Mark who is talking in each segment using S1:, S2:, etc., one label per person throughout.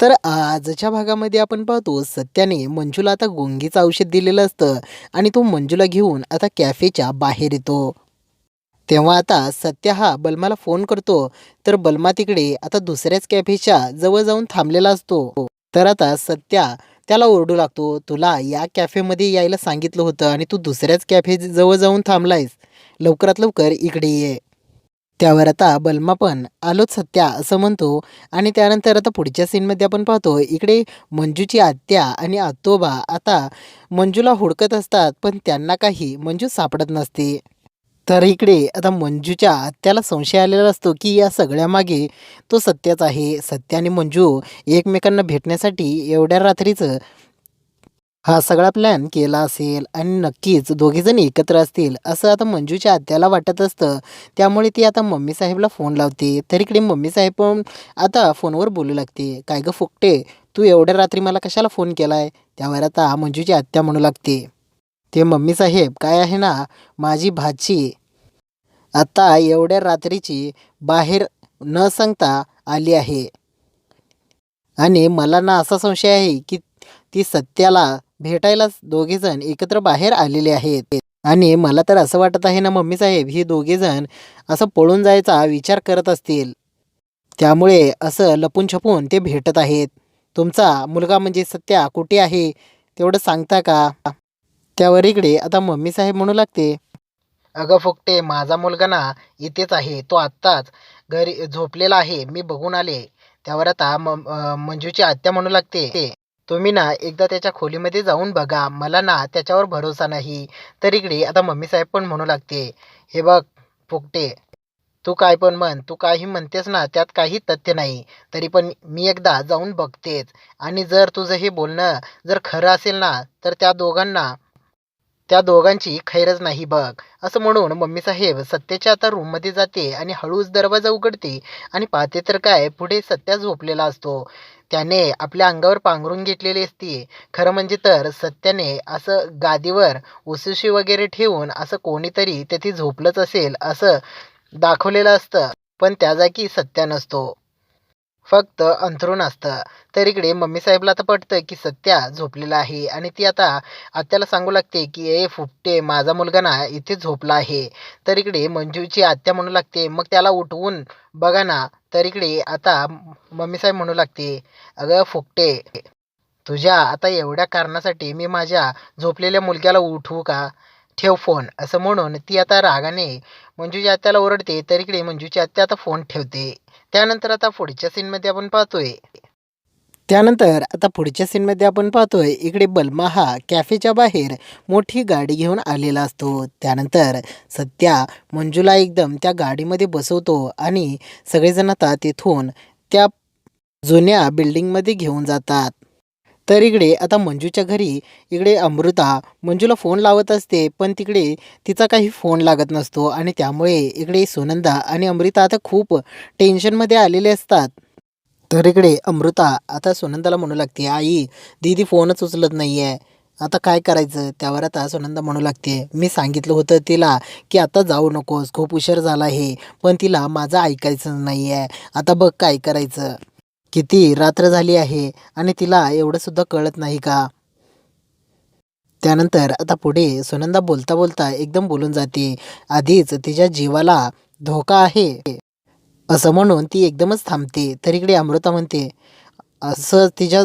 S1: तर आजच्या भागामध्ये आपण पाहतो सत्याने मंजूला आता गुंगीचं औषध दिलेलं असतं आणि तो मंजूला घेऊन आता कॅफेच्या बाहेर येतो. तेव्हा आता सत्या हा बलमाला फोन करतो तर बलमा तिकडे आता दुसऱ्याच कॅफेच्या जवळ जाऊन थांबलेला असतो. तर आता सत्या त्याला ओरडू लागतो तुला या कॅफेमध्ये यायला सांगितलं होतं आणि तू दुसऱ्याच कॅफे जवळ जाऊन थांबलायस. लवकरात लवकर इकडे ये. त्यावर आता बलमा पण आलोच सत्या असं म्हणतो. आणि त्यानंतर आता पुढच्या सीनमध्ये आपण पाहतो इकडे मंजूची आत्या आणि आतोबा आता मंजूला हुडकत असतात पण त्यांना काही मंजू सापडत नसते. तर इकडे आता मंजूच्या आत्याला संशय आलेला असतो की या सगळ्यामागे तो सत्याच आहे. सत्य आणि मंजू एकमेकांना भेटण्यासाठी एवढ्या रात्रीचं हा सगळा प्लॅन केला असेल आणि नक्कीच दोघेजण एकत्र असतील असं आता मंजूच्या आत्याला वाटत असतं. त्यामुळे ती आता मम्मी साहेबला फोन लावते. तर इकडे मम्मी साहेब पण आता फोनवर बोलू लागते. काय गं फुकटे? तू एवढ्या रात्री मला कशाला फोन केला आहे त्यावर आता मंजूची आत्या म्हणू लागते. ते मम्मी साहेब काय आहे ना? माझी भाची. आता एवढ्या रात्रीची बाहेर न सांगता आली आहे. आणि मला ना असा संशय आहे की ती सत्याला भेटायलाच दोघेजण एकत्र बाहेर आलेले आहेत. आणि मला तर असं वाटत आहे ना मम्मी साहेब ही दोघेजण असं पळून जायचा विचार करत असतील. त्यामुळे असं लपून छपून ते भेटत आहेत. तुमचा मुलगा म्हणजे सत्या कुठे आहे तेवढं सांगता का? त्यावर इकडे आता मम्मी साहेब म्हणू लागते. अगं फुकटे माझा मुलगा ना इथेच आहे. तो आत्ताच घरी झोपलेला आहे. मी बघून आले. त्यावर आता म मंजूची आत्या म्हणू लागते. तुम्ही ना एकदा त्याच्या खोलीमध्ये जाऊन बघा. मला ना त्याच्यावर भरोसा नाही. तर इकडे आता मम्मी साहेब पण म्हणू लागते. हे बघ फुकटे तू काय पण म्हण. तू काही म्हणतेस ना त्यात काही तथ्य नाही. तरी पण मी एकदा जाऊन बघतेच. आणि जर तुझं हे बोलणं जर खरं असेल ना तर त्या दोघांना त्या दोघांची खैरच नाही बघ. असं म्हणून मम्मी साहेब सत्याच्या आता रूममध्ये जाते आणि हळूच दरवाजा उघडते आणि पाहते तर काय पुढे सत्या झोपलेला असतो. त्याने आपल्या अंगावर पांघरून घेतलेली असते. खरं म्हणजे तर सत्याने असं गादीवर उसूशी वगैरे ठेवून असं कोणीतरी तेथे झोपलंच असेल असं दाखवलेलं असतं. पण त्या जागी सत्या नसतो. फक्त अंथरूण असतं. तर इकडे मम्मी साहेबला आता पटतं की सत्या झोपलेला आहे आणि ती आता आत्याला सांगू लागते की ए फुपटे माझा मुलगा ना इथे झोपला आहे. तर इकडे मंजूची आत्या म्हणू लागते मग त्याला उठवून बघा ना. तर इकडे आता मम्मी साहेब म्हणू लागते अगं फुकटे तुझ्या आता एवढ्या कारणासाठी मी माझ्या झोपलेल्या मुलग्याला उठवू का? ठेव फोन असं म्हणून ती आता रागाने मंजूच्या आत्याला ओरडते तर इकडे मंजूची आत्या आता फोन ठेवते. त्यानंतर आता पुढच्या सीनमध्ये आपण पाहतोय. त्यानंतर आता पुढच्या सीनमध्ये आपण पाहतोय इकडे बलमा हा कॅफेच्या बाहेर मोठी गाडी घेऊन आलेला असतो. त्यानंतर सत्या मंजूला एकदम त्या गाडीमध्ये बसवतो आणि सगळेजण आता तिथून त्या जुन्या बिल्डिंगमध्ये घेऊन जातात. तर इकडे आता मंजूच्या घरी इकडे अमृता मंजूला फोन लावत असते पण तिकडे तिचा काही फोन लागत नसतो आणि त्यामुळे इकडे सुनंदा आणि अमृता आता खूप टेन्शनमध्ये आलेले असतात. तर इकडे अमृता आता सुनंदाला म्हणू लागते आई दीदी फोनच उचलत नाही आहे आता काय करायचं? त्यावर आता सुनंदा म्हणू लागते मी सांगितलं होतं तिला की आता जाऊ नकोस खूप उशीर झाला आहे पण तिला माझं ऐकायचं नाही आहे आता बघ काय करायचं. किती रात्र झाली आहे आणि तिला एवढं सुद्धा कळत नाही का? त्यानंतर आता पुढे सुनंदा बोलता बोलता एकदम बोलून जाते. आधीच तिच्या जीवाला धोका आहे. असं म्हणून ती एकदमच थांबते. तर इकडे अमृता म्हणते असं तिच्या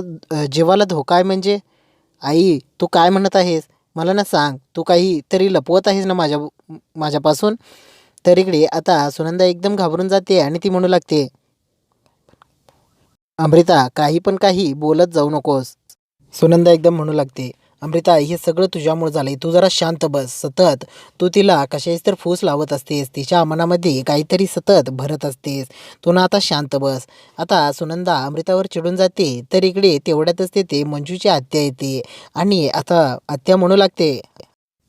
S1: जीवाला धोका आहे म्हणजे? आई तू काय म्हणत आहेस? मला ना सांग तू काही तरी लपवत आहेस ना माझ्या माझ्यापासून? तर इकडे आता सुनंदा एकदम घाबरून जाते आणि ती म्हणू लागते अमृता काही पण काही बोलत जाऊ नकोस. सुनंदा एकदम म्हणू लागते अमृता हे सगळं तुझ्यामुळे झालंय. तू जरा शांत बस. सतत. तू तिला कशाच तर फूस लावत असतेस. तिच्या मनामध्ये काहीतरी सतत भरत असतेस. तू ना आता शांत बस. आता सुनंदा अमृतावर चिडून जाते तर इकडे तेवढ्यातच तेथे मंजूची आत्या येते. आणि आता आत्या म्हणू लागते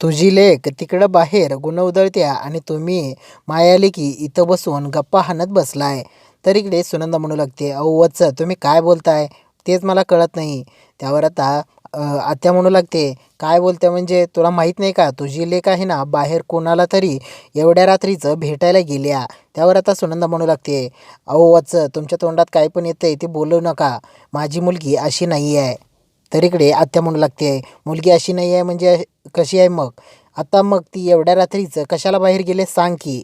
S1: तुझी लेख तिकडं बाहेर गुण उधळत्या आणि तुम्ही मायाले की इथं बसून गप्पा हाणत बसलाय. तर इकडे सुनंदा म्हणू लागते अहो वत्स तुम्ही काय बोलताय? तेच मला कळत नाही. त्यावर आता आत्या म्हणू लागते काय बोलते म्हणजे तुला माहीत नाही का? तुझी लेख आहे ना बाहेर कोणाला तरी एवढ्या रात्रीचं भेटायला गेल्या. त्यावर आता सुनंदा म्हणू लागते अहो वत्स तुमच्या तोंडात काय पण येतंय ते बोलू नका. माझी मुलगी अशी नाही आहे. तर इकडे आत्या म्हणू लागते मुलगी अशी नाही आहे म्हणजे कशी आहे मग? आता मग ती एवढ्या रात्रीचं कशाला बाहेर गेले? सांग की.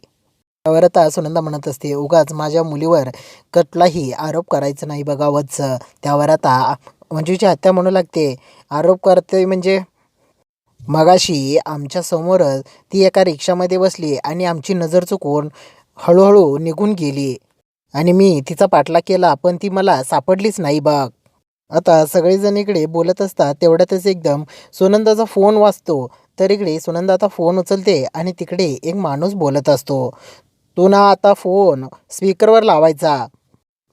S1: त्यावर आता सुनंदा म्हणत असते उगाच माझ्या मुलीवर कटलाही आरोप करायचा नाही बघा वत्स. त्यावर आता मंजूची हत्या म्हणू लागते. आरोप करते म्हणजे मगाशी आमच्या समोरच ती एका रिक्षामध्ये बसली आणि आमची नजर चुकून हळूहळू निघून गेली. आणि मी तिचा पाठलाग केला पण ती मला सापडलीच नाही बघ. आता सगळेजण इकडे बोलत असतात तेवढ्यातच एकदम सुनंदाचा फोन वाचतो तर इकडे सुनंदा आता फोन उचलते आणि तिकडे एक माणूस बोलत असतो. तू ना आता फोन स्पीकरवर लावायचा.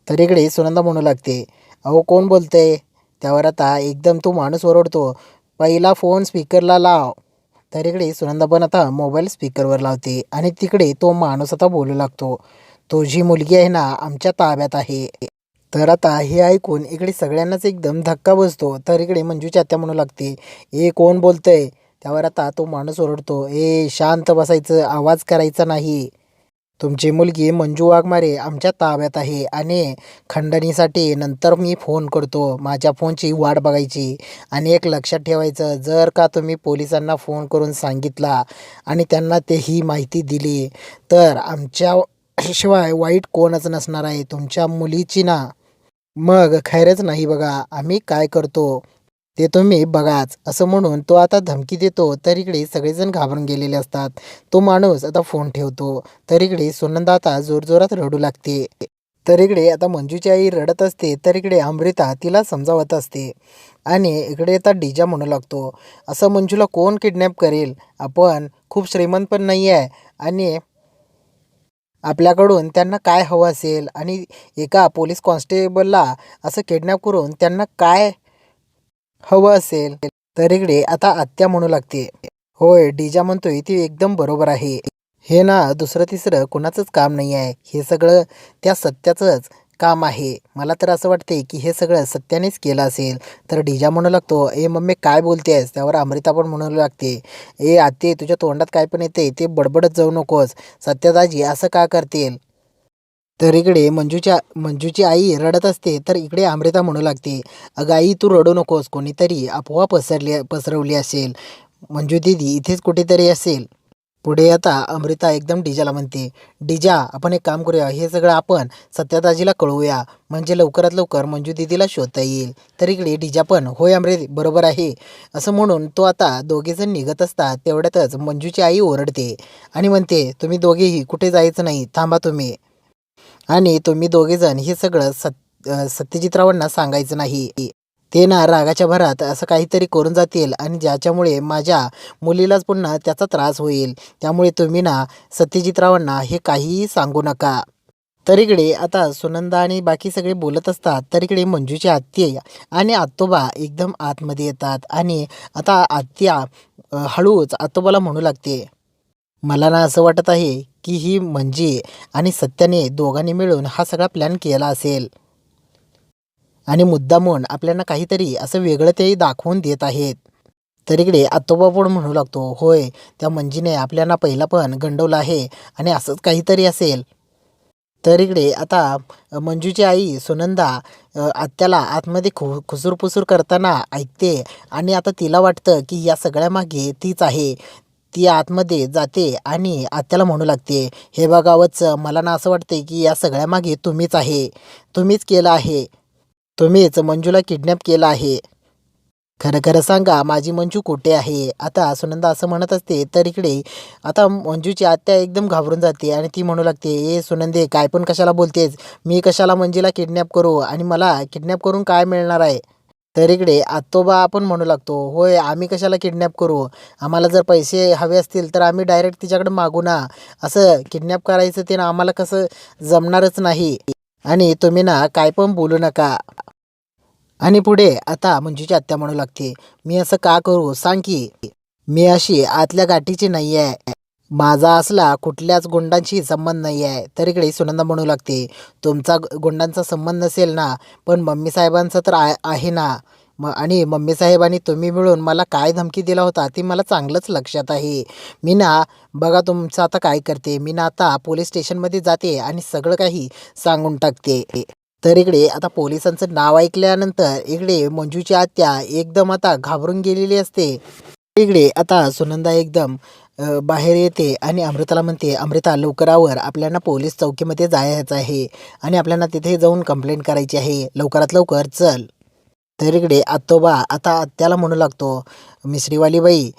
S1: तर इकडे सुनंदा म्हणू लागते अहो कोण बोलते त्यावर आता एकदम तो माणूस ओरडतो पहिला फोन स्पीकरला लाव. तर इकडे सुनंदा पण आता मोबाईल स्पीकरवर लावते आणि तिकडे तो माणूस आता बोलू लागतो तुझी मुलगी आहे ना आमच्या ताब्यात आहे. तर आता हे ऐकून इकडे सगळ्यांनाच एकदम धक्का बसतो. तर इकडे मंजूची आत्या म्हणू लागते ए कोण बोलतंय? त्यावर आता तो माणूस ओरडतो ए शांत बसायचं आवाज करायचा नाही. तुमची मुलगी मंजू वाघमारे आमच्या ताब्यात आहे आणि खंडणीसाठी नंतर मी फोन करतो. माझ्या फोनची वाट बघायची. आणि एक लक्षात ठेवायचं जर का तुम्ही पोलिसांना फोन करून सांगितला आणि त्यांना ते ही माहिती दिली तर आमच्या शिवाय वाईट कोणच नसणार आहे. तुमच्या मुलीची ना. मग खैरच नाही बघा. आम्ही काय करतो? ते तुम्ही बघाच. असं म्हणून तो आता धमकी देतो तर इकडे सगळेजण घाबरून गेलेले असतात. तो माणूस आता फोन ठेवतो तर इकडे सुनंदा आता जोरजोरात रडू लागते. तर इकडे आता मंजूची आई रडत असते तर इकडे अमृता तिला समजावत असते. आणि इकडे आता डीजा म्हणू लागतो असं मंजूला कोण किडनॅप करेल? आपण खूप श्रीमंत पण नाही आहे आणि आपल्याकडून त्यांना काय हवं असेल? आणि एका पोलीस कॉन्स्टेबलला असं किडनॅप करून त्यांना काय हवं असेल तर इकडे आता आत्या म्हणू लागते. होय डीजा म्हणतोय ती एकदम बरोबर आहे. हे ना दुसरं तिसरं कुणाचंच काम नाही आहे. हे सगळं त्या सत्याचंच काम आहे. मला तर असं वाटते की हे सगळं सत्यानेच केलं असेल. तर डीजा म्हणू लागतो ए मम्मी काय बोलते आहेस त्यावर अमृता पण म्हणू लागते ए आते तुझ्या तोंडात काय पण येते ते बडबडत जाऊ नकोस. सत्यदाजी असं का करतील? तर इकडे मंजूच्या मंजूची आई रडत असते तर इकडे अमृता म्हणू लागते अगं आई तू रडू नकोस कोणीतरी अफवा पसरली पसरवली असेल. मंजू दिदी इथेच कुठेतरी असेल. पुढे आता अमृता एकदम डिजाला म्हणते डिजा आपण एक काम करूया हे सगळं आपण सत्यताजीला कळवूया. म्हणजे लवकरात लवकर मंजू दिदीला शोधता येईल. तर इकडे डिजा पण होय अमृत बरोबर आहे. असं म्हणून तो आता दोघेजण निघत असतात तेवढ्यातच मंजूची आई ओरडते आणि म्हणते तुम्ही दोघेही कुठे जायचं नाही थांबा तुम्ही. आणि तुम्ही दोघेजण हे सगळं सत सत्यजितरावांना सांगायचं नाही. ते ना रागाच्या भरात असं काहीतरी करून जातील आणि ज्याच्यामुळे माझ्या मुलीलाच पुन्हा त्याचा त्रास होईल. त्यामुळे तुम्ही ना सत्यजितरावांना हे काहीही सांगू नका. तर इकडे आता सुनंदा आणि बाकी सगळे बोलत असतात. तर इकडे मंजूची आत्ती आणि आत्तोबा एकदम आतमध्ये येतात आणि आता आत्या हळूच आत्तोबाला म्हणू लागते. मला ना असं वाटत आहे की ही म्हणजे आणि सत्याने दोघांनी मिळून हा सगळा प्लॅन केला असेल. आणि मुद्दामून आपल्याला काहीतरी असं वेगळं ते दाखवून देत आहेत. तर इकडे आत्तोबा पण म्हणू लागतो होय त्या मंजीने आपल्याला पहिला पण गंडवलं आहे आणि असंच काहीतरी असेल. तर इकडे आता मंजूची आई सुनंदा आत्याला आतमध्ये खु खुसूरपुसूर करताना ऐकते आणि आता तिला वाटतं की या सगळ्यामागे तीच आहे. ती आतमध्ये जाते आणि आत्याला म्हणू लागते हे बघावंच मला ना असं वाटते की या सगळ्यामागे तुम्हीच आहे. तुम्हीच केलं आहे. तुम्हीच मंजूला किडनॅप केलं आहे. खरं खरं सांगा माझी मंजू कुठे आहे? आता सुनंदा असं म्हणत असते तर इकडे. आता मंजूची आत्या एकदम घाबरून जाते आणि ती म्हणू लागते ए सुनंदे काय पण कशाला बोलतेस? मी कशाला मंजीला किडनॅप करू? आणि मला किडनॅप करून काय मिळणार आहे? तर इकडे आत्तोबा आपण म्हणू लागतो होय आम्ही कशाला किडनॅप करू? आम्हाला जर पैसे हवे असतील तर आम्ही डायरेक्ट तिच्याकडे मागू ना. असं किडनॅप करायचं ते ना आम्हाला कसं जमणारच नाही. आणि तुम्ही ना काय पण बोलू नका. आणि पुढे आता मंजूची आत्या म्हणू लागते मी असं का करू? सांग की मी अशी आतल्या गाठीची नाही आहे माझा असला कुठल्याच गुंडांशी संबंध नाही आहे. तर इकडे सुनंदा म्हणू लागते तुमचा गुंडांचा संबंध नसेल ना पण मम्मी साहेबांचा तर आ- आहे ना. म आणि मम्मी साहेब आणि तुम्ही मिळून मला काय धमकी दिला होता ती मला चांगलंच लक्षात आहे. मी ना बघा तुमचं आता काय करते. मी ना आता पोलीस स्टेशनमध्ये जाते आणि सगळं काही सांगून टाकते. तर इकडे आता पोलिसांचं नाव ऐकल्यानंतर इकडे मंजूची आत्या एकदम आता घाबरून गेलेली असते. इकडे आता सुनंदा एकदम बाहेर येते आणि अमृताला म्हणते अमृता लवकर आवर आपल्याला पोलीस चौकीमध्ये जायचं आहे आणि आपल्याला तिथे जाऊन कंप्लेंट करायची आहे. लवकरात लवकर चल. तर इकडे आत्तोबा आता आत्याला म्हणू लागतो मिसरीवाली बाई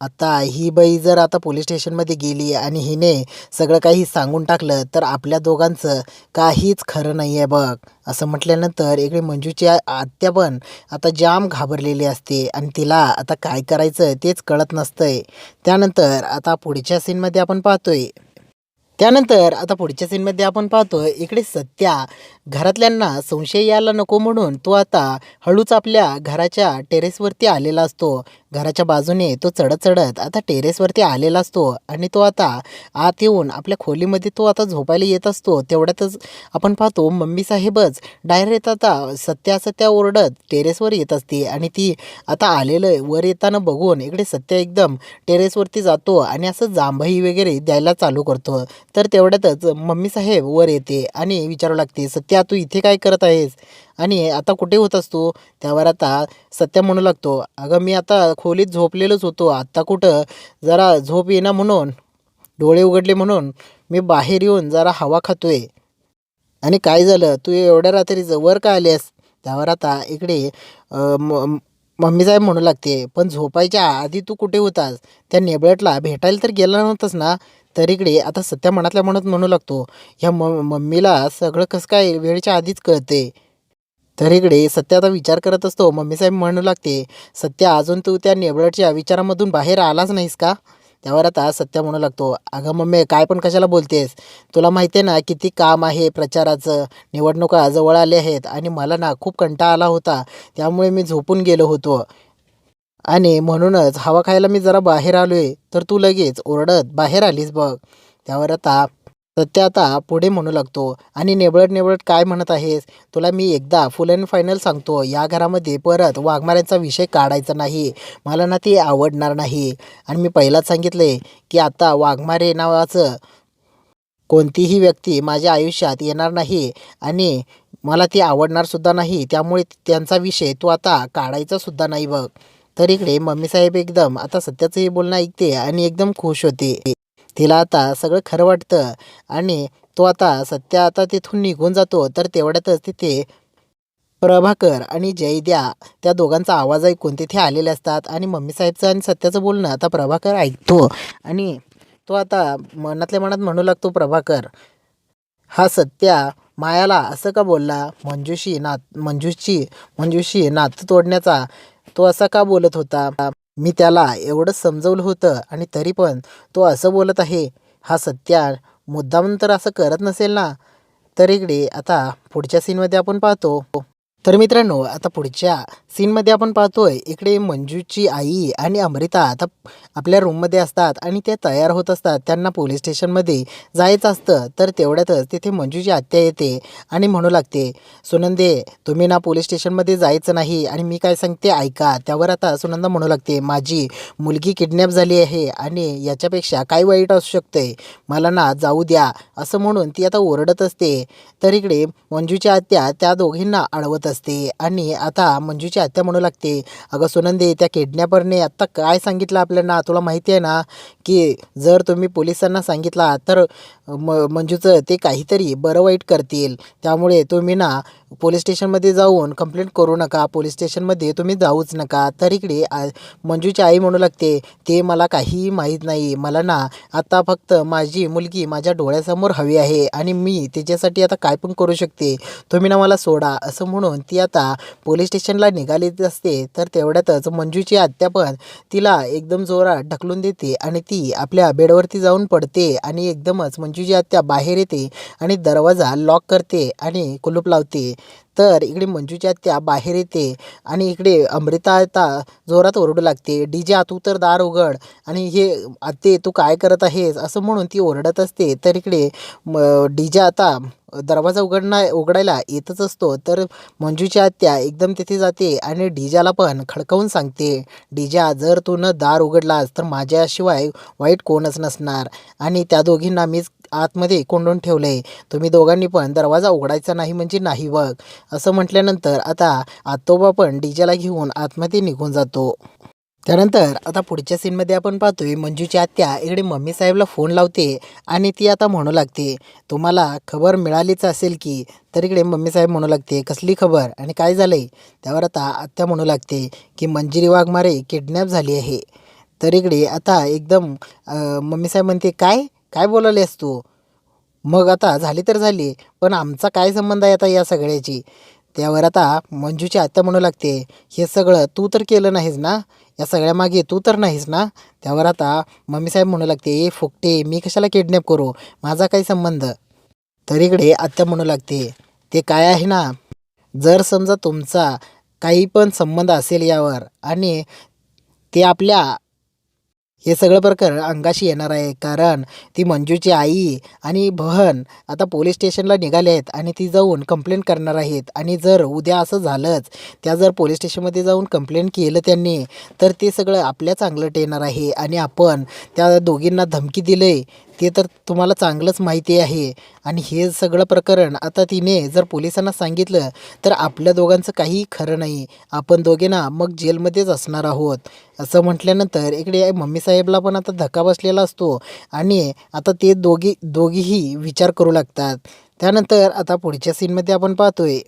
S1: आता ही बाई जर आता पोलीस स्टेशनमध्ये गेली आणि हिने सगळं काही सांगून टाकलं तर आपल्या दोघांचं काहीच खरं नाही आहे बघ. असं म्हटल्यानंतर इकडे मंजूची आत्या पण आता जाम घाबरलेली असते आणि तिला आता काय करायचं तेच कळत नसतंय. त्यानंतर आता पुढच्या सीनमध्ये आपण पाहतोय. त्यानंतर आता पुढच्या सीनमध्ये आपण पाहतो इकडे सत्या घरातल्यांना संशय यायला नको म्हणून तो आता हळूच आपल्या घराच्या टेरेसवरती आलेला असतो. घराच्या बाजूने तो चढत चढत आता टेरेसवरती आलेला असतो आणि तो आता आत येऊन आपल्या खोलीमध्ये तो आता झोपायला येत असतो. तेवढ्यातच आपण पाहतो मम्मी साहेबच डायरेक्ट आता सत्या सत्या ओरडत टेरेसवर येत असते आणि ती आता आलेलं वर येताना बघून इकडे सत्या एकदम टेरेसवरती जातो आणि असं जांभई वगैरे द्यायला चालू करतो. तर तेवढ्यातच मम्मी साहेब वर येते आणि विचारू लागते सत्या तू इथे काय करत आहेस? आणि आता कुठे होतास तू? त्यावर आता सत्या म्हणू लागतो अगं मी आता खोलीत झोपलेलोच होतो आत्ता कुठं? जरा झोप येणं म्हणून. डोळे उघडले म्हणून मी बाहेर येऊन जरा हवा खातोय. आणि काय झालं? तू एवढ्या रात्री वर का आलेस त्यावर आता इकडे म- मम्मी साहेब म्हणू लागते पण झोपायच्या आधी तू कुठे होतास? त्या नेबळटला भेटायला तर गेला नव्हतास ना? तर इकडे आता सत्या मनातल्या मनात म्हणू लागतो ह्या म मम्मीला सगळं कसं काय वेळेच्या आधीच कळते तर इकडे सत्या आता विचार करत असतो मम्मी साहेब म्हणू लागते सत्या अजून तू त्या नेबळटच्या विचारामधून बाहेर आलाच नाहीस का? त्यावर आता सत्या म्हणू लागतो अगं मम्मी काय पण कशाला बोलतेस? तुला माहिती आहे ना किती काम आहे प्रचाराचं निवडणुका जवळ आले आहेत आणि मला ना खूप कंटाळा आला होता त्यामुळे मी झोपून गेलो होतो. आणि म्हणूनच हवा खायला मी जरा बाहेर आलो आहे तर तू लगेच ओरडत बाहेर आलीस बघ. त्यावर आता सत्य आता पुढे म्हणू लागतो. आणि नेबळट नेबळट काय म्हणत आहेस? तुला मी एकदा फुल अँड फायनल सांगतो या घरामध्ये परत वाघमाऱ्यांचा विषय काढायचा नाही. मला ना ती आवडणार नाही. आणि मी पहिलाच सांगितले की आता वाघमारे नावाचं कोणतीही व्यक्ती माझ्या आयुष्यात येणार नाही आणि मला ती आवडणारसुद्धा नाही. त्यामुळे त्यांचा विषय तू आता काढायचासुद्धा नाही बघ. तर इकडे मम्मी साहेब एकदम आता सत्याचं हे बोलणं ऐकते आणि एकदम खुश होते. तिला आता सगळं खरं वाटतं आणि तो आता सत्या आता तिथून निघून जातो तर तेवढ्यातच तिथे प्रभाकर आणि जयद्या त्या दोघांचा आवाज ऐकून तिथे आलेले असतात आणि मम्मी साहेबचं आणि सत्याचं बोलणं आता प्रभाकर ऐकतो. आणि तो आता मनातल्या मनात म्हणू लागतो प्रभाकर हा सत्या मायाला असं का बोलला? मंजूशी नात मंजूशी मंजूशी नातं तोडण्याचा तो असा का बोलत होता? मी त्याला एवढं समजवलं होतं आणि तरी पण तो असं बोलत आहे हा सत्या मुद्दाम तर असं करत नसेल ना? तर इकडे आता पुढच्या सीनमध्ये आपण पाहतो. तर मित्रांनो आता पुढच्या सीनमध्ये आपण पाहतोय इकडे मंजूची आई आणि अमृता आता आपल्या रूममध्ये असतात आणि ते तयार होत असतात. त्यांना पोलीस स्टेशनमध्ये जायचं असतं तर तेवढ्यातच तिथे मंजूची आत्या येते आणि म्हणू लागते सुनंदे तुम्ही ना पोलीस स्टेशनमध्ये जायचं नाही आणि मी काय सांगते ऐका. त्यावर आता सुनंदा म्हणू लागते माझी मुलगी किडनॅप झाली आहे आणि याच्यापेक्षा काय वाईट असू शकते मला ना जाऊ द्या. असं म्हणून ती आता ओरडत असते. तर इकडे मंजूची आत्या त्या दोघींना अडवत असते. आणि आता मंजूची आत्या म्हणू लागते अगं सुनंदे त्या किडनॅपरने आत्ता काय सांगितलं आपल्याला? तुला माहिती आहे ना की जर तुम्ही पोलिसांना सांगितला तर म म्हणजे मंजूचं ते काहीतरी बरं वाईट करतील. त्यामुळे तुम्ही ना पोलीस स्टेशनमध्ये जाऊन कंप्लेंट करू नका. पोलीस स्टेशनमध्ये तुम्ही जाऊच नका. तर इकडे आ- मंजूची आई म्हणू लागते ते मला काहीही माहीत नाही. मला ना आता फक्त माझी मुलगी माझ्या डोळ्यासमोर हवी आहे आणि मी तिच्यासाठी आता काय पण करू शकते. तुम्ही ना मला सोडा. असं म्हणून ती आता पोलीस स्टेशनला निघाली असते. तर तेवढ्यातच मंजूची आत्या पण तिला एकदम जोरात ढकलून देते आणि ती आपल्या बेडवरती जाऊन पडते आणि एकदमच म्हणजे मंजूची आत्या बाहेर येते आणि दरवाजा लॉक करते आणि कुलूप लावते. तर इकडे मंजूच्या त्या बाहेर येते आणि इकडे अमृता आता जोरात ओरडू लागते डी जे तू तर दार उघड आणि हे आते तू काय करत आहेस? असं म्हणून ती ओरडत असते. तर इकडे डी जे आता दरवाजा उघडणा उघडायला येतच असतो. तर मंजूची आत्या एकदम तिथे जाते आणि डीजाला पण खडकवून सांगते डीजा जर तू न दार उघडलास तर माझ्याशिवाय वाईट कोणच नसणार. आणि त्या दोघींना मीच आतमध्ये कोंडून ठेवले तुम्ही दोघांनी पण दरवाजा उघडायचा नाही म्हणजे नाही बघ. असं म्हटल्यानंतर आता आतोबा पण डीजेला घेऊन आतमध्ये निघून जातो. त्यानंतर आता पुढच्या सीनमध्ये आपण पाहतोय मंजूची आत्या इकडे मम्मी साहेबला फोन लावते आणि ती आता म्हणू लागते तुम्हाला खबर मिळालीच असेल की? तर इकडे मम्मी साहेब म्हणू लागते कसली खबर आणि काय झालंय? त्यावर आता आत्या म्हणू लागते की मंजिरी वाघमारे किडनॅप झाली आहे. तर इकडे आता एकदम मम्मी साहेब म्हणते काय? काय बोलायलेस तू? मग आता झाली तर झाली पण आमचा काय संबंध आहे आता या सगळ्याची? त्यावर आता मंजूची आत्या म्हणू लागते हे सगळं तू तर केलं नाहीस ना? या सगळ्यामागे तू तर नाहीस ना? त्यावर आता मम्मी साहेब म्हणू लागते ए फुकटे मी कशाला किडनॅप करू? माझा काही संबंध. तर इकडे आत्या म्हणू लागते ते काय आहे ना? जर समजा तुमचा काही पण संबंध असेल यावर आणि ते आपल्या हे सगळं प्रकरण अंगाशी येणार आहे कारण ती मंजूची आई आणि बहन आता पोलीस स्टेशनला निघाले आहेत आणि ती जाऊन कंप्लेंट करणार आहेत. आणि जर उद्या असं झालंच त्या जर पोलीस स्टेशनमध्ये जाऊन कंप्लेंट केलं त्यांनी तर ते सगळं आपल्या चांगलं येणार आहे. आणि आपण त्या दोघींना धमकी दिले ते तर तुम्हाला चांगलंच माहिती आहे. आणि हे सगळं प्रकरण आता तिने जर पोलिसांना सांगितलं तर आपल्या दोघांचं काही खरं नाही. आपण दोघे ना मग जेलमध्येच असणार आहोत. असं म्हटल्यानंतर इकडे मम्मी साहेबला पण आता धक्का बसलेला असतो. आणि आता ते दोघी दोघीही विचार करू लागतात. त्यानंतर आता पुढच्या सीनमध्ये आपण पाहतोय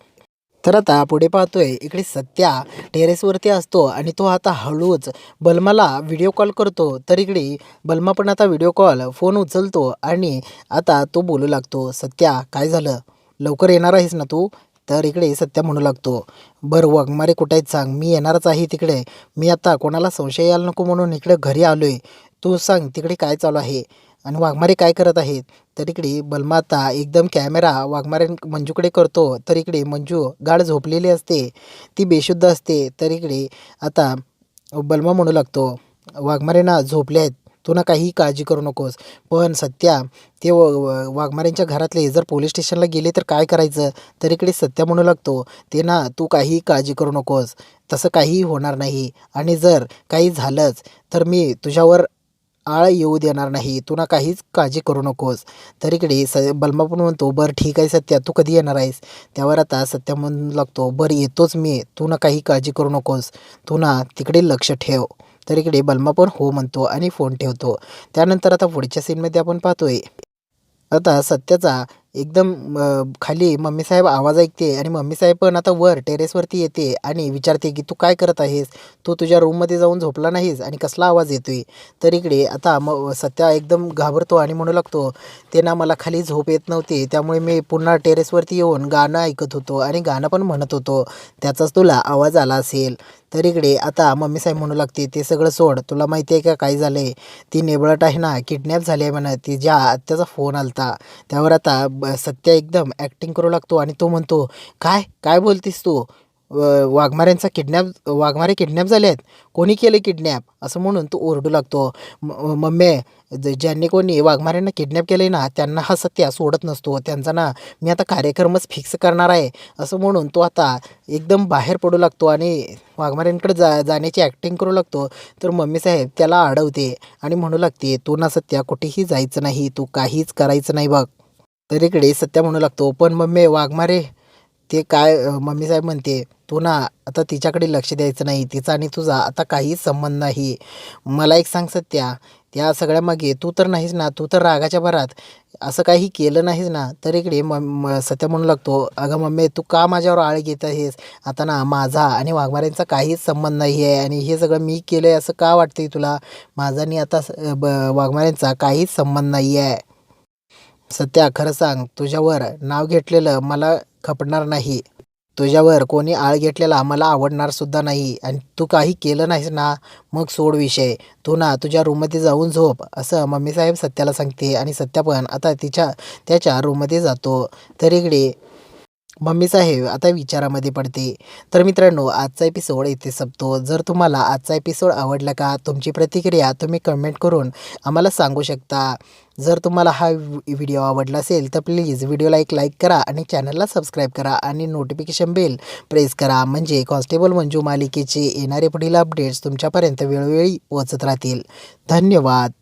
S1: तर आता पुढे पाहतोय इकडे सत्या टेरेसवरती असतो आणि तो आता हळूच बलमाला व्हिडिओ कॉल करतो. तर इकडे बलमा पण आता व्हिडिओ कॉल फोन उचलतो आणि आता तो बोलू लागतो सत्या काय झालं? लवकर येणार आहेस ना तू? तर इकडे सत्या म्हणू लागतो बरं वाघमारे कुठे आहेत सांग मी येणारच आहे तिकडे. मी आता कोणाला संशय यायला नको म्हणून इकडे घरी आलो आहे तू सांग तिकडे काय चालू आहे? आणि वाघमारे काय करत आहेत? तर इकडे बलमाता एकदम कॅमेरा वाघमारे मंजूकडे करतो. तर इकडे मंजू गाढ झोपलेली असते. ती बेशुद्ध असते. तर इकडे आता बलमा म्हणू लागतो वाघमारे ना झोपले आहेत. तू ना काही काळजी करू नकोस. पण सत्या ते व- वाघमारेंच्या घरातले जर पोलीस स्टेशनला गेले तर काय करायचं? तर इकडे सत्या म्हणू लागतो ते ना तू काही काळजी करू नकोस. तसं काहीही होणार नाही. आणि जर काही झालंच तर मी तुझ्यावर आळ येऊ देणार नाही. तू ना काहीच काळजी करू नकोस. तर इकडे स बलमा पण म्हणतो बरं ठीक आहे सत्या तू कधी येणार आहेस? त्यावर आता सत्या म्हणू लागतो बरं येतोच मी. तू ना काही काळजी करू नकोस. तू ना तिकडे लक्ष ठेव. तर इकडे बलमा पण हो म्हणतो आणि फोन ठेवतो. त्यानंतर आता पुढच्या सीनमध्ये आपण पाहतोय. आता सत्याचा एकदम खाली मम्मीसाहेब आवाज ऐकते आणि मम्मी साहेब पण आता वर टेरेसवरती येते आणि विचारते की तू काय करत आहेस? तू तुझ्या रूममध्ये जाऊन झोपला नाहीस आणि कसला आवाज येतोय? तर इकडे आता म सत्या एकदम घाबरतो आणि म्हणू लागतो ते ना मला खाली झोप येत नव्हती त्यामुळे मी पुन्हा टेरेसवरती येऊन गाणं ऐकत होतो आणि गाणं पण म्हणत होतो. त्याचाच तुला आवाज आला असेल. तर इकडे आता मम्मी साहेब म्हणू लागते ते सगळं सोड तुला माहिती आहे का काय झालंय? ती नेबळट आहे ना किडनॅप झाली आहे म्हणा ज्या आत्याचा फोन आलता त्यावर आता ब- सत्या एकदम ॲक्टिंग करू लागतो आणि तो म्हणतो काय? काय बोलतीस तू? वाघमाऱ्यांचा किडनॅप वाघमारे किडनॅप झाले आहेत. कोणी केलं किडनॅप असं म्हणून तो ओरडू लागतो. म- ज- ज्यांनी कोणी वाघमाऱ्यांना किडनॅप केलं आहे ना त्यांना हा सत्या सोडत नसतो. त्यांचा ना मी आता कार्यक्रमच फिक्स करणार आहे. असं म्हणून तो आता एकदम बाहेर पडू लागतो आणि वाघमाऱ्यांकडे जा जाण्याची ॲक्टिंग करू लागतो. तर मम्मी साहेब त्याला अडवते आणि म्हणू लागते तू ना सत्या कुठेही जायचं नाही. तू काहीच करायचं नाही बघ. तर इकडे सत्या म्हणू लागतो पण मम्मी वाघमारे ते काय? मम्मी साहेब म्हणते तू ना आता तिच्याकडे लक्ष द्यायचं नाही तिचा आणि तुझा आता काहीच संबंध नाही. मला एक सांग सत्या त्या सगळ्यामागे तू तर नाहीस ना तू तर रागाच्या भरात. असं काही केलं नाहीस ना तर इकडे म म- सत्या म्हणू लागतो अगं मम्मी तू का माझ्यावर आळ घेत आहेस? आता ना माझा आणि वाघमाऱ्यांचा काहीच संबंध नाही आहे आणि हे सगळं मी केलं आहे असं का वाटतंय तुला? माझा आणि आता स- ब वाघमाऱ्यांचा काहीच संबंध नाही आहे सत्या खरं सांग तुझ्यावर नाव घेतलेलं मला खपणार नाही. तुझ्यावर कोणी आळ घेतलेला मला आवडणार सुद्धा नाही आणि तू काही केलं नाहीस ना मग सोड विषय. तू ना तुझ्या रूममध्ये जाऊन झोप असं मम्मीसाहेब सत्याला सांगते आणि सत्या पण आता तिच्या त्याच्या रूममध्ये जातो. तर इकडे मम्मीचा हे आता विचारामध्ये पडते. तर मित्रांनो आजचा एपिसोड इथे संपतो. जर तुम्हाला आजचा एपिसोड आवडला का तुमची प्रतिक्रिया तुम्ही कमेंट करून आम्हाला सांगू शकता. जर तुम्हाला हा व्हिडिओ आवडला असेल तर प्लीज व्हिडिओला एक लाईक करा आणि चॅनलला सबस्क्राईब करा आणि नोटिफिकेशन बेल प्रेस करा. म्हणजे कॉन्स्टेबल मंजू मालिकेचे येणारे पुढील अपडेट्स तुमच्यापर्यंत वेळोवेळी पोहोचत राहतील. धन्यवाद.